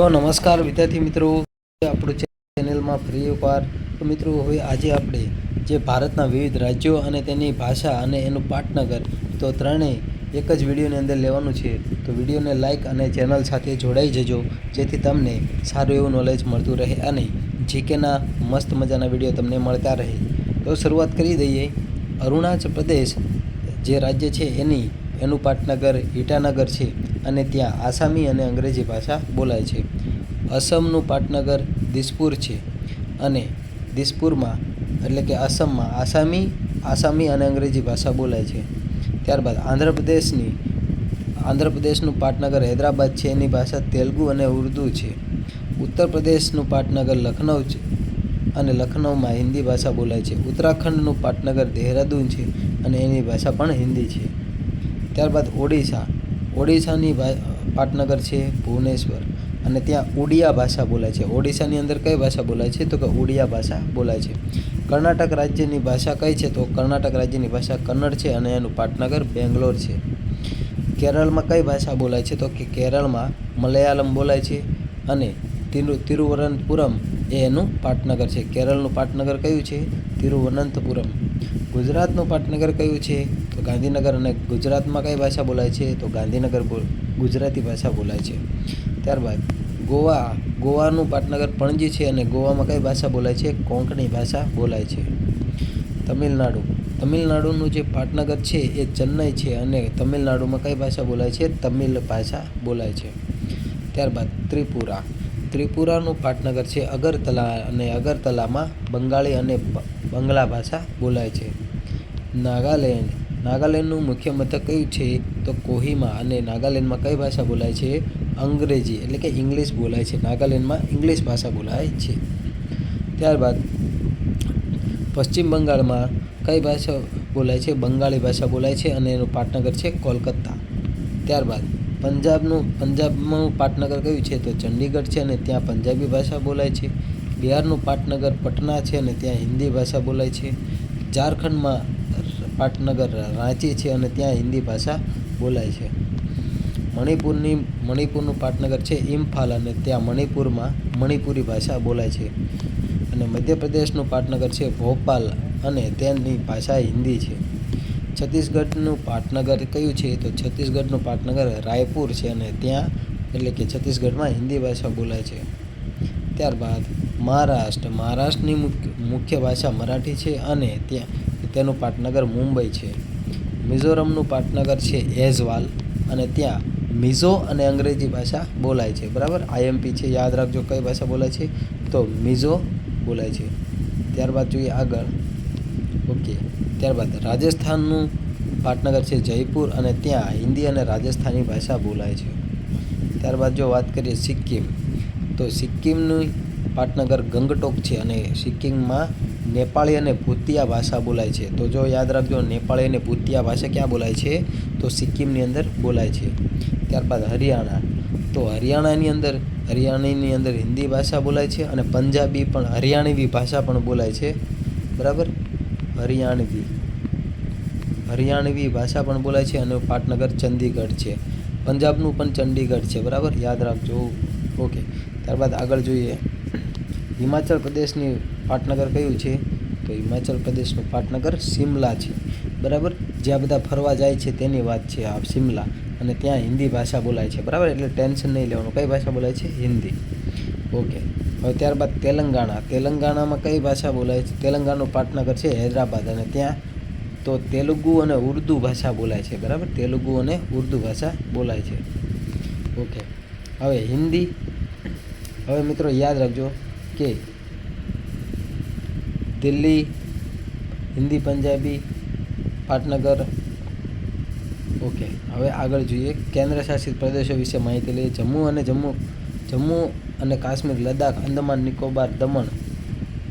તો નમસ્કાર વિદ્યાર્થી મિત્રો. આપણું ચેનલમાં ફ્રી વાર તો મિત્રો, હવે આજે આપણે જે ભારતના વિવિધ રાજ્યો અને તેની ભાષા અને એનું પાટનગર, તો ત્રણેય એક જ વિડીયોની અંદર લેવાનું છે. તો વિડીયોને લાઇક અને ચેનલ સાથે જોડાઈ જજો, જેથી તમને સારું એવું નોલેજ મળતું રહે અને જીકેના મસ્ત મજાના વીડિયો તમને મળતા રહે. તો શરૂઆત કરી દઈએ. અરુણાચલ પ્રદેશ જે રાજ્ય છે, એની, એનું પાટનગર, ઈટાનગર છે. અને ત્યાં આસામી અને અંગ્રેજી ભાષા બોલાય છે. અસમનું પાટનગર દિસપુર છે અને દિસપુરમાં એટલે કે અસમમાં આસામી આસામી અને અંગ્રેજી ભાષા બોલાય છે. ત્યારબાદ આંધ્રપ્રદેશની, આંધ્રપ્રદેશનું પાટનગર હૈદરાબાદ છે. એની ભાષા તેલુગુ અને ઉર્દુ છે. ઉત્તર પ્રદેશનું પાટનગર લખનઉ છે અને લખનઉમાં હિન્દી ભાષા બોલાય છે. ઉત્તરાખંડનું પાટનગર દેહરાદૂન છે અને એની ભાષા પણ હિન્દી છે. ત્યારબાદ ઓડિશા ઓડિશાની પાટનગર છે, ભુવનેશ્વર અને ત્યાં ઉડિયા ભાષા બોલાય છે. ઓડિશાની અંદર કઈ ભાષા બોલાય છે? તો કે ઉડિયા ભાષા બોલાય છે. કર્ણાટક રાજ્યની ભાષા કઈ છે? તો કર્ણાટક રાજ્યની ભાષા કન્નડ છે અને એનું પાટનગર બેંગ્લોર છે. કેરળમાં કઈ ભાષા બોલાય છે? તો કે કેરળમાં મલયાલમ બોલાય છે અને તિરુ, તિરુવનંતપુરમ એ એનું પાટનગર છે. કેરળનું પાટનગર કયું છે? તિરુવનંતપુરમ. ગુજરાતનું પાટનગર કયું છે? ગાંધીનગર અને ગુજરાતમાં કઈ ભાષા બોલાય છે? તો ગાંધીનગર ગુજરાતી ભાષા બોલાય છે. ત્યારબાદ ગોવા, ગોવાનું પાટનગર પણજી છે અને ગોવામાં કઈ ભાષા બોલાય છે? કોંકણી ભાષા બોલાય છે. તમિલનાડુ, તમિલનાડુનું જે પાટનગર છે એ ચેન્નઈ છે અને તમિલનાડુમાં કઈ ભાષા બોલાય છે? તમિલ ભાષા બોલાય છે. ત્યારબાદ ત્રિપુરા, ત્રિપુરાનું પાટનગર છે અગરતલા અને અગરતલામાં બંગાળી અને બંગલા ભાષા બોલાય છે. નાગાલેન્ડ નાગાલેન્ડનું મુખ્ય મથક કયું છે? તો કોહિમા. અને નાગાલેન્ડમાં કઈ ભાષા બોલાય છે? અંગ્રેજી. એટલે કે ઇંગ્લિશ બોલાય છે. નાગાલેન્ડમાં ઇંગ્લિશ ભાષા બોલાય છે. ત્યારબાદ પશ્ચિમ બંગાળમાં કઈ ભાષા બોલાય છે? બંગાળી ભાષા બોલાય છે અને એનું પાટનગર છે કોલકાતા. ત્યારબાદ પંજાબનું પંજાબનું પાટનગર કયું છે? તો ચંડીગઢ છે અને ત્યાં પંજાબી ભાષા બોલાય છે. બિહારનું પાટનગર પટના છે અને ત્યાં હિન્દી ભાષા બોલાય છે. ઝારખંડમાં પાટનગર, રાંચી છે અને ત્યાં હિન્દી ભાષા બોલાય છે. મણિપુરની, મણિપુરનું પાટનગર છે ઇમ્ફાલ અને ત્યાં મણિપુરમાં મણિપુરી ભાષા બોલાય છે. અને મધ્યપ્રદેશનું પાટનગર છે ભોપાલ અને તેની ભાષા હિન્દી છે. છત્તીસગઢનું પાટનગર કયું છે? તો છત્તીસગઢનું પાટનગર રાયપુર છે અને ત્યાં એટલે કે છત્તીસગઢમાં હિન્દી ભાષા બોલાય છે. ત્યારબાદ મહારાષ્ટ્ર. મહારાષ્ટ્રની મુખ્ય ભાષા મરાઠી છે અને ત્યાં તેનું પાટનગર મુંબઈ છે. મિઝોરમનું પાટનગર છે એઝવાલ અને ત્યાં મિઝો અને અંગ્રેજી ભાષા બોલાય છે. બરાબર? આઈએમપી છે, યાદ રાખજો કઈ ભાષા બોલાય છે? તો મિઝો બોલાય છે. ત્યારબાદ જોઈએ આગળ. ઓકે. ત્યારબાદ રાજસ્થાનનું પાટનગર છે જયપુર અને ત્યાં હિન્દી અને રાજસ્થાની ભાષા બોલાય છે. ત્યારબાદ જો વાત કરીએ સિક્કિમ, તો સિક્કિમનું પાટનગર ગંગટોક છે અને સિક્કિમમાં નેપાળી અને ભૂતિયા ભાષા બોલાય છે. તો જો યાદ રાખજો, નેપાળી અને ભૂતિયા ભાષા ક્યાં બોલાય છે? તો સિક્કિમની અંદર બોલાય છે. ત્યારબાદ હરિયાણા. તો હરિયાણાની અંદર હરિયાણાની અંદર હિન્દી ભાષા બોલાય છે અને પંજાબી પણ, હરિયાણવી ભાષા પણ બોલાય છે. બરાબર? હરિયાણવી. હરિયાણવી ભાષા પણ બોલાય છે અને પાટનગર ચંદીગઢ છે. પંજાબનું પણ ચંડીગઢ છે. બરાબર? યાદ રાખજો. ઓકે. ત્યારબાદ આગળ જોઈએ. હિમાચલ પ્રદેશની પાટનગર કયું છે? તો હિમાચલ પ્રદેશનું પાટનગર શિમલા છે. બરાબર? જ્યાં બધા ફરવા જાય છે તેની વાત છે આ શિમલા. અને ત્યાં હિન્દી ભાષા બોલાય છે. બરાબર? એટલે ટેન્શન નહીં લેવાનું. કઈ ભાષા બોલાય છે? હિન્દી. ઓકે. હવે ત્યારબાદ તેલંગાણા. તેલંગાણામાં કઈ ભાષા બોલાય છે? તેલંગાણાનું પાટનગર છે હૈદરાબાદ. અને ત્યાં તો તેલુગુ અને ઉર્દુ ભાષા બોલાય છે. બરાબર? તેલુગુ અને ઉર્દુ ભાષા બોલાય છે. ઓકે. હવે હિન્દી. હવે મિત્રો યાદ રાખજો કે દિલ્હી, હિન્દી પંજાબી, પાટનગર. ઓકે, હવે આગળ જોઈએ. કેન્દ્ર શાસિત પ્રદેશો વિશે માહિતી લઈએ. જમ્મુ અને જમ્મુ જમ્મુ અને કાશ્મીર, લદ્દાખ અંદમાન નિકોબાર, દમણ,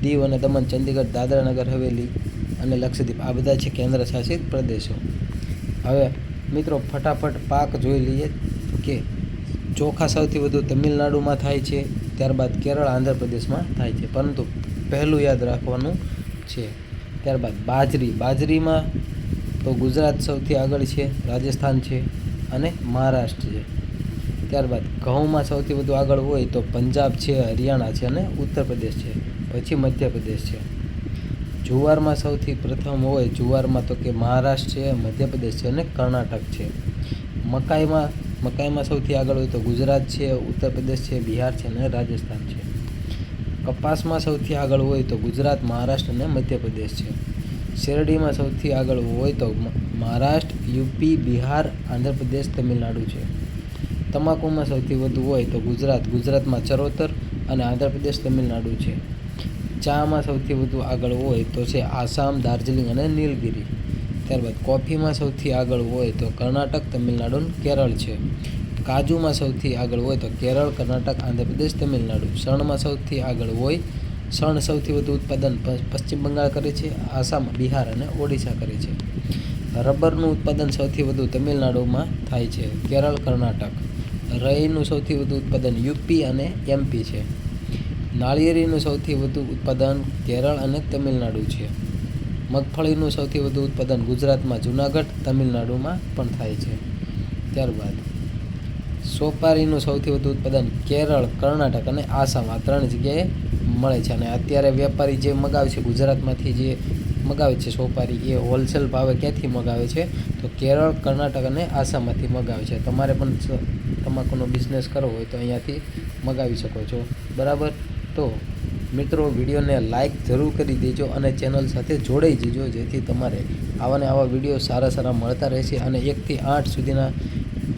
દીવ અને દમણ, ચંદીગઢ, દાદરા નગર, હવેલી અને લક્ષદ્વીપ. આ બધા છે કેન્દ્ર શાસિત પ્રદેશો. હવે મિત્રો, ફટાફટ પાક જોઈ લઈએ કે ચોખા સૌથી વધુ તમિલનાડુમાં થાય છે, ત્યારબાદ કેરળ, આંધ્રપ્રદેશમાં થાય છે. પરંતુ પહેલું યાદ રાખવાનું છે. ત્યારબાદ બાજરી. બાજરીમાં તો ગુજરાત સૌથી આગળ છે, રાજસ્થાન છે અને મહારાષ્ટ્ર છે. ત્યારબાદ ઘઉંમાં સૌથી વધુ આગળ હોય તો પંજાબ છે, હરિયાણા છે અને ઉત્તર પ્રદેશ છે. પછી મધ્યપ્રદેશ છે. જુવારમાં સૌથી પ્રથમ હોય જુવારમાં તો કે મહારાષ્ટ્ર છે, મધ્યપ્રદેશ છે અને કર્ણાટક છે. મકાઈમાં મકાઈમાં સૌથી આગળ હોય તો ગુજરાત છે, ઉત્તર પ્રદેશ છે, બિહાર છે અને રાજસ્થાન છે. કપાસમાં સૌથી આગળ હોય તો ગુજરાત, મહારાષ્ટ્ર અને મધ્યપ્રદેશ છે. શેરડીમાં સૌથી આગળ હોય તો મહારાષ્ટ્ર, યુપી, બિહાર, આંધ્રપ્રદેશ, તમિલનાડુ છે. તમાકુમાં સૌથી વધુ હોય તો ગુજરાત, ગુજરાતમાં ચરોતર અને આંધ્રપ્રદેશ, તમિલનાડુ છે. ચામાં સૌથી વધુ આગળ હોય તો છે આસામ, દાર્જિલિંગ અને નીલગિરી. ત્યારબાદ કોફીમાં સૌથી આગળ હોય તો કર્ણાટક, તમિલનાડુ કેરળ છે. કાજુમાં સૌથી આગળ હોય તો કેરળ, કર્ણાટક, આંધ્રપ્રદેશ, તમિલનાડુ. શણમાં સૌથી આગળ હોય શણ સૌથી વધુ ઉત્પાદન પશ્ચિમ બંગાળ કરે છે, આસામ, બિહાર અને ઓડિશા કરે છે. રબરનું ઉત્પાદન સૌથી વધુ તમિલનાડુમાં થાય છે, કેરળ, કર્ણાટક. રઈનું સૌથી વધુ ઉત્પાદન યુપી અને એમપી છે. નાળિયેરીનું સૌથી વધુ ઉત્પાદન કેરળ અને તમિલનાડુ છે. મગફળીનું સૌથી વધુ ઉત્પાદન ગુજરાતમાં જુનાગઢ, તમિલનાડુમાં પણ થાય છે. ત્યારબાદ સોપારીનું સૌથી વધુ ઉત્પાદન કેરળ, કર્ણાટક અને આસામ આ ત્રણ જગ્યાએ મળે છે. અને અત્યારે વેપારી જે મગાવે છે, ગુજરાતમાંથી જે મગાવે છે સોપારી, એ હોલસેલ ભાવે ક્યાંથી મગાવે છે? તો કેરળ, કર્ણાટક અને આસામમાંથી મગાવે છે. તમારે પણ તમાકુનો બિઝનેસ કરવો હોય તો અહીંયાથી મગાવી શકો છો. બરાબર? તો મિત્રો, વિડીયોને લાઇક જરૂર કરી દેજો અને ચેનલ સાથે જોડાઈ જજો, જેથી તમારે આવા ને આવા વીડિયો સારા સારા મળતા રહેશે અને એકથી આઠ સુધીના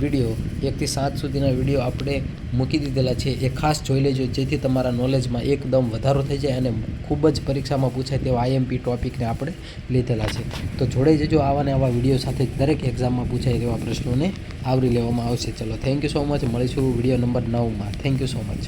વીડિયો એકથી સાત સુધીના વીડિયો આપણે મૂકી દીધેલા છે. એ ખાસ જોઈ લેજો, જેથી તમારા નોલેજમાં એકદમ વધારો થઈ જાય અને ખૂબ જ પરીક્ષામાં પૂછાય તેવા આઈએમપી ટોપિકને આપણે લીધેલા છે. તો જોડે જજો આવા ને આવા વીડિયો સાથે દરેક એક્ઝામમાં પૂછાય તેવા પ્રશ્નોને આવરી લેવામાં આવશે. ચલો થેન્ક યુ સો મચ મળીશું વીડિયો નંબર નવમાં. Thank you so much